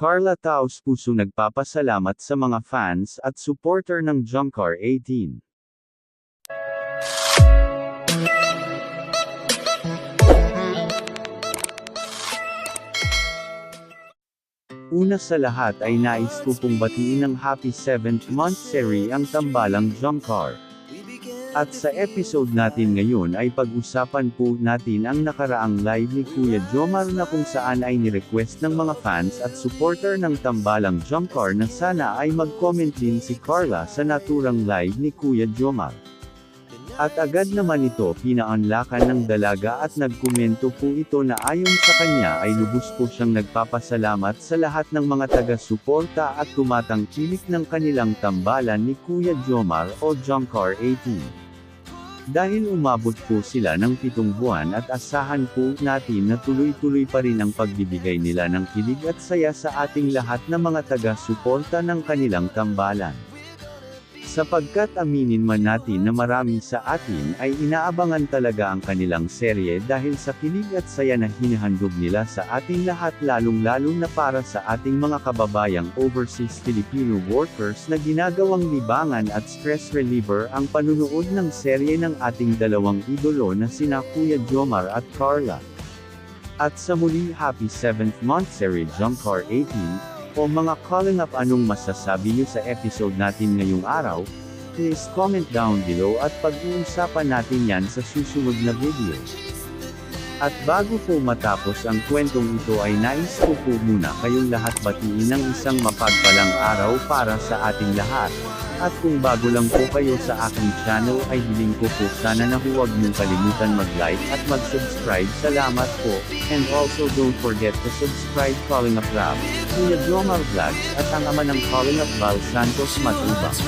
Carla Taos puso nagpapasalamat sa mga fans at supporter ng Jumcar 18. Una sa lahat ay nais ko pong batiin ng happy 7th month series ang tambalang Jumcar. At sa episode natin ngayon ay pag-usapan po natin ang nakaraang live ni Kuya Jomar na kung saan ay nirequest ng mga fans at supporter ng tambalang Jumcar na sana ay mag-comment din si Carla sa naturang live ni Kuya Jomar. At agad naman ito pinaunlakan ng dalaga at nagkomento po ito na ayon sa kanya ay lubos po siyang nagpapasalamat sa lahat ng mga taga-suporta at tumatangkilik ng kanilang tambalan ni Kuya Jomar o Jomcar 18. Dahil umabot po sila ng pitong buwan at asahan po natin na tuloy-tuloy pa rin ang pagbibigay nila ng kilig at saya sa ating lahat na mga taga-suporta ng kanilang tambalan. Sapagkat aminin man natin na marami sa atin ay inaabangan talaga ang kanilang serye dahil sa kilig at saya na hinahandog nila sa ating lahat lalong-lalo na para sa ating mga kababayang overseas Filipino workers na ginagawang libangan at stress reliever ang panunood ng serye ng ating dalawang idolo na sina Kuya Jomar at Carla. At sa muli happy 7th month series Jumcar 18, o mga calling up anong masasabi niyo sa episode natin ngayong araw? Please comment down below at pag-uusapan natin yan sa susunod na video. At bago po matapos ang kwentong ito ay nais ko po muna kayong lahat batiin ng isang mapagpalang araw para sa ating lahat. At kung bago lang po kayo sa aking channel ay hiling ko po sana na huwag niyong kalimutan mag-like at mag-subscribe. Salamat po. And also don't forget to subscribe Calling Up Rap, Kuya Jomar Vlogs at ang ama ng Calling Up Val Santos Matubang.